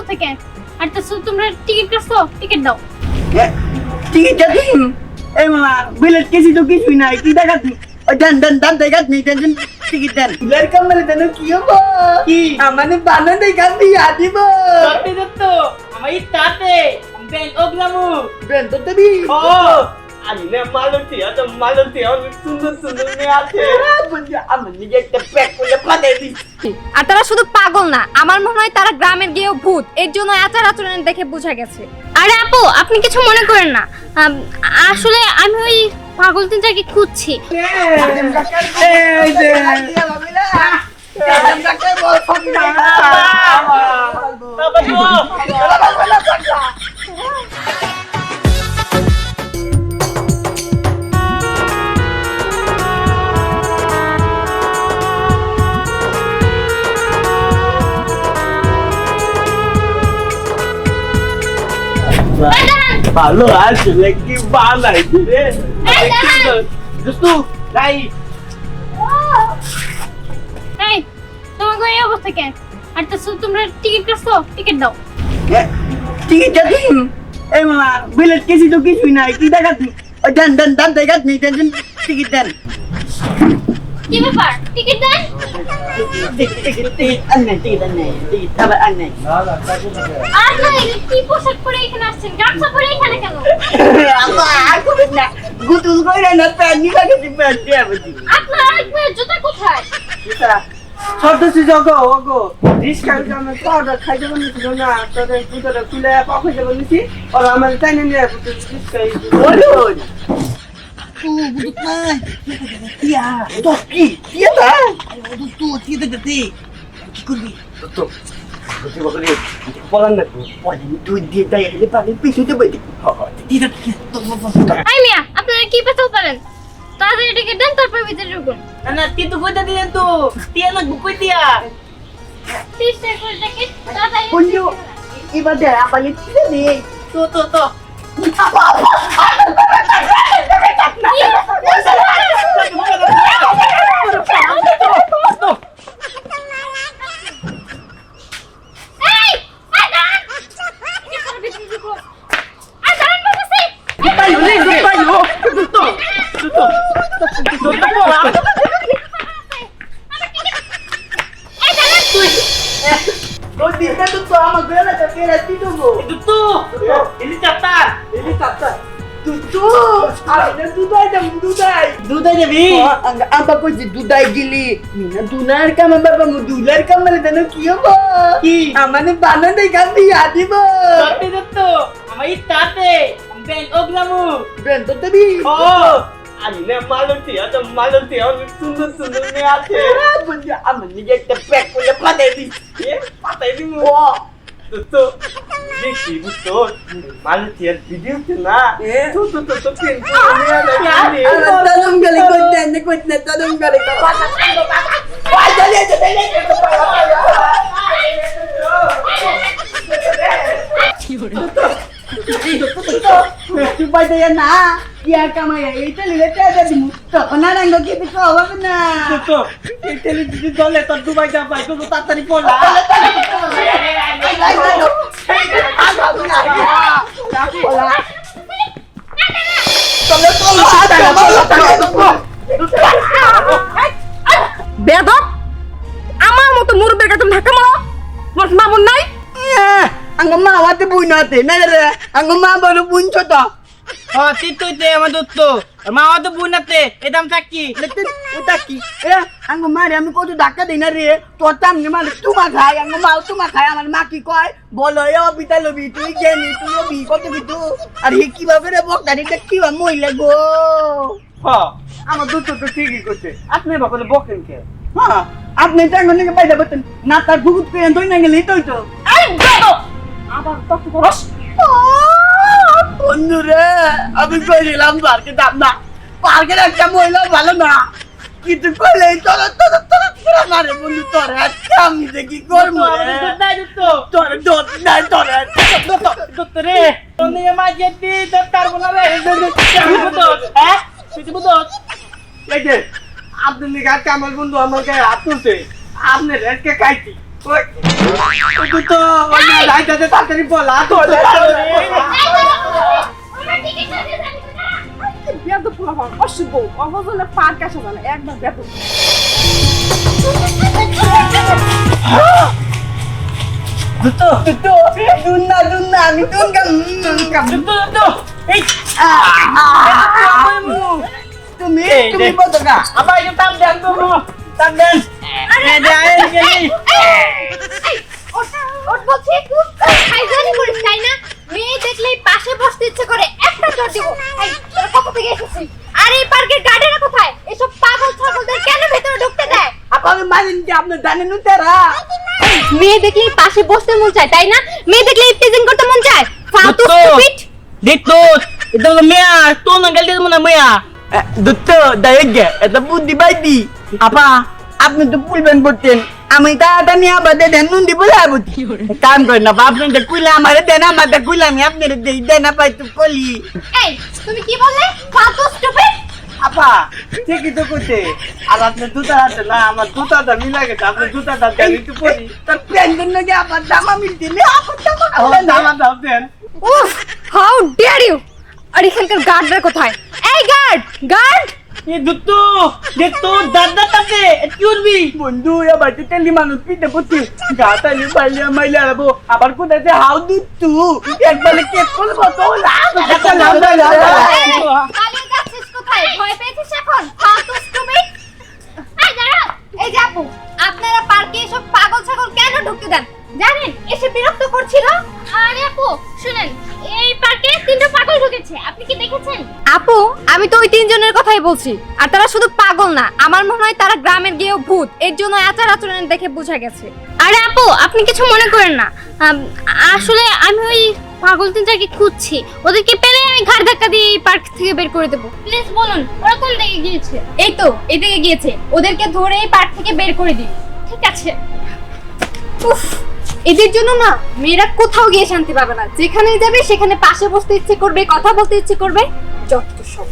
অবস্থা কেন আর তো তোমরা টিকিট কাটছো? টিকিট দাও। টিকিটটা দিন এই মামা বিলেট কেসি তো কিছুই নাই কি দেখাত ওই দেন দেন দেন দেখাত নেই টেনশন টিকিট দেন। লড়কা মেলে দেন কি হব? কি? আমানে বানা দেখা বিয়া দিব সত্যি। সত্য আমার ইচ্ছাতে ব্যাংক অগ্রামু বেন তো দেবি ও। আমি না মালতী মালতী অনেক সুন্দর সুন্দর মেয়ে আছে আমার নিজে একটা প্যাক করে পাঠিয়ে দিচ্ছি আর তারা শুধু পাগল না আমার মনে হয় তারা গ্রামের গিয়েও ভূত এর জন্য আচার আচরণ দেখে বোঝা গেছে আরে আপু আপনি কিছু মনে করেন না আম, আসলে আমি ওই পাগল তিনটাকে খুঁজছি এই যে ভালো আসলে কি বানাইছে রে। দোস্তু নাই। এই তোমাকে এই অবস্থা কেন আর তো তোমরা টিকিট কাটছো? টিকিট দাও। টিকিটটা দিন এই মামা বিলেট কেসি তো কিছুই নাই। কি দেখাত দেন দেন দেন দেখাত নেই টেনশন টিকিট দেন। কি ব্যাপার? টিকিট দেন? আর না কি পোশাক পরে এখানে আসছেন? গামছা পরে এখানে কেন? গুতুল কইরা না প্যান নি লাগে দি দিয়া বুঝি আপনার আরেক জুতা কোথায়? ছোট আমার তাই নিয়ে তো গতি বকরে বলান না পরে তুই দিয়ে তাই এলে পানি পিছুতে বই টিয়া তো আই মিয়া আপনারা কি পেছাল পারেন তাড়াতাড়ি টিকিট দেন তারপর ভিতরে ঢুকুন না না তুই তো কইতে দিলেন তো টিয়া না কই দিয়া তিরিশ করে টিকিট তাড়াতাড়ি বন্ধু এবার দে আপনি টিয়া দে তো তো তো এই এই দাঁড়ান এখানে ভিতরে আমার তাতা duda jadi আম্বা কইছি দুদাই গিলি মিনা দুনার কাম বাবা মু দুলার কাম মানে দেন কি হব কি আমানে বানা দেখা বিয়া দিব tapi itu tuh sama itate bank ogramu বেন তো দেবি oh আমি না মালু টিয়া তো মালু টিয়া অনেক সুন্দর সুন্দর মেয়ে আছে বন্ধু আমার নিজে একটা প্যাক করে পাঠিয়ে দিচ্ছি পাতাই দিমু ও তো দেখি বুঝতো মালু টিয়ার ভিডিওতে না? তো তো তো তো কেন মেয়ে লাগে তদম গলি করতে না করতে তদম গলি পাঁচ তুই পাইতে না কিয়া কামাই এইটা লিলে টাকা দিমু তখন আর আঙ্গ কি দিতে হবে না তো এই টেলিভিশন দলে তোর দুবাই যা পাই তো তাড়াতাড়ি পড়া বেদক আমার মতো মুরব্বের কাছে তুমি ধাক্কা মারো? তোমার মা বোন নাই? আঙ্গ মা হাতে বুই নাতে না রে আঙ্গ মা বড় বুন ছোট। ও তিতুই তে আমার দোস্ত মা তো বুনাতে এদাম থাকি লেকিন ওটা কি এ আঙ্গ মারে আমি কত ধাক্কা দিই না রে। তোর সামনে মানে তুমা খাই আঙ্গ মা তুমা খাই আমার মা কি কয়? বলো এ অবিতা লবি তুই জেনি তুই লবি কত কিছু আর হে কীভাবে রে বকদারিটা কীভাবে মহিলা গো। আমার দোস্ত তো ঠিকই করছে। আপনি বাপলে বকেন কে? হ্যাঁ আপনি টাঙ্গ নিকে পাইতে পারতেন না তার ভুগুত করে তুই না গেলেই তুই তো আবার তত করস? বন্ধু রে আমি কইলাম পার্কে দাম না। পার্কের একটা মহিলা ভালো না। কিন্তু কইলে তোর তোর তোর তোর মারে বন্ধু তোর আজকে আমি যে কি করব দোস্ত তোর দোত নাই তোর দোস্ত রে। তোনে মা যেতি তোর তার বলা রে। বুদত হ্যাঁ? তুই বুদত এই যে আপনি নিগা কামাল বন্ধু আমার গায়ে হাত তুলছে। আপনি রেটকে খাইছি। ওই দুটো ওই লাইটাতে তাড়াতাড়ি বলা তো আমার টিকিট আছে না বেদ পোলাপান অশুভ অবজনে পার কাছে জানে একবার বেদ দুটো। দুটো দুন্না দুন্না আমি দুনকা দুনকা দুটো দুটো। এই। তুমি তুমি। বদকা আবার টান দেন তো তাম দেন এ দেন গেলি ওট বলছি খাইজানি করিস তাই না মেয়ে দেখলেই পাশে বসতে ইচ্ছে করে একটা জোর দিব এই তোরা কত থেকে এসেছিস আর এই পার্কের গার্ডেরা কোথায় এসব পাগল ছাগলদের কেন ভেতরে ঢুকতে দেয় আপনি জানেন তারা? মেয়ে দেখলেই পাশে বসতে মন চায় তাই না? মেয়ে দেখলেই প্রেজেন্ট করতে মন চায়। ফালতু স্টুপিড দেখতো এটা হলো মেয়া তো না গেলে মনে মেয়া। দুটো দায়কে এটা বুদ্ধি বাইদি আপা আপনি তো পুলবেন পড়তেন আমি তাড়াতাড়ি নিয়ে আবার দেন নুন দিব যাব কাম করেন না আপনি তো কুইলে আমার দেন আমার কুইলে আমি আপনার দেই দেন পাই তো কলি। এই তুমি কি বললে? ফালতু স্টুপিড আপা ঠিকই তো করতে আর আপনার জুতা হাতে না আমার জুতাটা মিলা গেছে আপনার জুতাটা দেন একটু পরি। তার প্যান্ট জন্য যে আমার জামা মিলতে নেই আপনার জামা জামা দাও দেন। উফ হাউ ডেয়ার ইউ আর এখানকার গার্ডরা কোথায়? এই গার্ড গার্ড এ দুটো দেখতো দাদা তাতে কি করবি বন্ধু এবার তো তেলি মানুষ পিঠে পড়ছি গাতালি পাইলে মাইলে আরবো আবার কোথায় হাউ দুটু একবারে কেক করব তো? লাভ ভয় পেয়েছিস এখন? ফালতু স্টুপিড এই দাঁড়া এই যে আপু আপনারা পার্কে এসব পাগল ছাগল কেন ঢুকতে দেন? জানেন এসে বিরক্ত করছিল? আরে আপু শুনেন এই পার্কে তিনটা পাগল ঢুকেছে আপনি কি দেখেছেন? আপু আমি তো ওই তিনজনের কথাই বলছি। আর তারা শুধু পাগল না আমার মনে হয় তারা গ্রামের গিয়েও ভূত। এর জন্য আচার আচরণ দেখে বোঝা গেছে। আরে আপু আপনি কিছু মনে করেন না। আম, আসলে আমি ওই পাগল তিনটাকে খুঁজছি। ওদেরকে পেলে আমি ঘাড় ধাক্কা দিয়ে এই পার্ক থেকে বের করে দেবো। প্লিজ বলুন ওরা কোন দিকে গিয়েছে? এই তো এদিকে গিয়েছে। ওদেরকে ধরে এই পার্ক থেকে বের করে দিই ঠিক আছে। উফ এদের জন্য না মেয়েরা কোথাও গিয়ে শান্তি পাবে না। যেখানেই যাবে সেখানে পাশে বসতে ইচ্ছে করবে কথা বলতে ইচ্ছে করবে যত সব।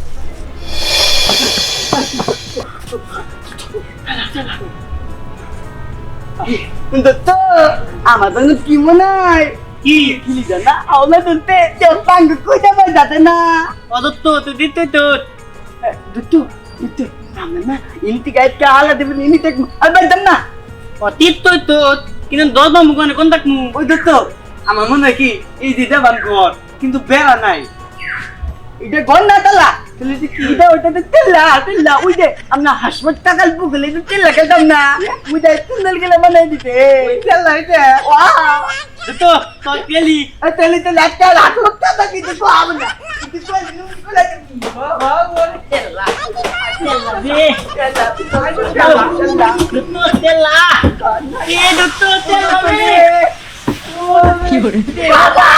আমার কি মনে হয়? কি কিলি জানা? আওলা দুলতে যে পাঙ্গ কই যাবে যাতে না। অদত্ত তুই দিতে তো। আমরা না ইনতি গাইড কে আলা দেবেন ইনি দেখ আবার দেন না। অতীত তো তো কিন্তু কোনে কোন তাক ওই দত্ত আমার মনে হয় কি এই যে দেবান ঘর কিন্তু বেড়া নাই। এটা ঘর না তালা তাহলে যে কি এটা ওইটা তো তেলা তেলা ওই যে আমরা হাসপাতাল বুকলে তো খেতাম না। ওই যে তুন্দল গেলে বানাই দিতে। তেলা এটা ওয়াও। দুটো তো গেলি তাহলে তো একটা লাখ লাখ টাকা কিন্তু তো হবে না কিন্তু তো নুন করে বাবা ওরে তেলা দে তেলা তেলা দুটো তেলা এ দুটো তেলা কি করে বাবা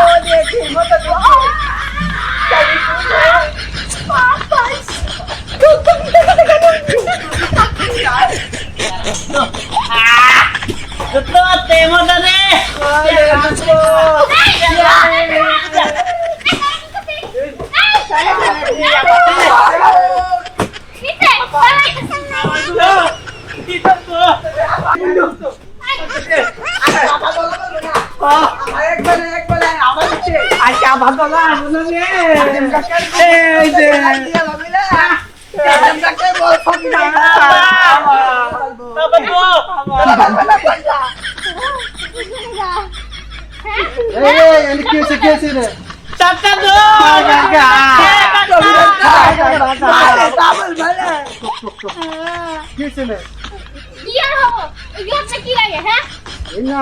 ও দেখি মত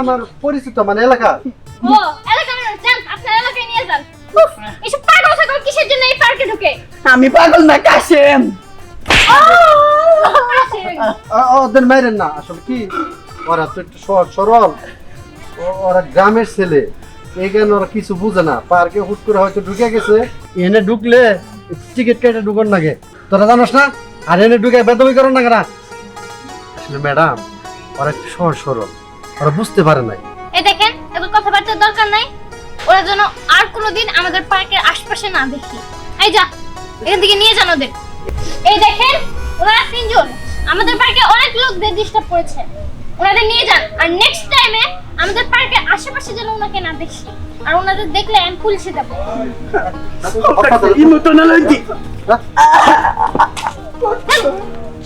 আমার পরিচিত মানে এলাকা ও এলাকা এসব পাগল ছাগল কিসের জন্য এই পার্কে ঢুকে? আমি পাগল না কাশেম। আ- ওদের মেরেন না আসলে কি? ওরা তো একটু সরল। ওরা গ্রামের ছেলে। এইখানে ওরা কিছু বুঝে না। পার্কে হুট করে হয়তো ঢুকে গেছে। এনে ঢুকলে টিকিট কেটে ঢুকন লাগে তোরা জানোস না? আর এনে ঢুকে বেদবি করো না? কেনা আসলে ম্যাডাম ওরা একটু সহজ সরল। ওরা বুঝতে পারে নাই। এই দেখেন কথাবার্তার দরকার নাই। ওরা যেন আর কোনোদিন আমাদের পার্কের আশপাশে না দেখি। এই যা এখান থেকে নিয়ে যান ওদের। এই দেখেন ওরা তিনজন। আমাদের পার্কে অনেক লোকদের ডিস্টার্ব করেছে। ওনাদের নিয়ে যান। আর নেক্সট টাইমে আমাদের পার্কের আশেপাশে যেন ওনাকে না দেখি। আর ওনাদের দেখলে আমি পুলিশে যাব। ইমোশনাল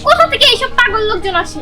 কোথা থেকে এইসব পাগল লোকজন আসে?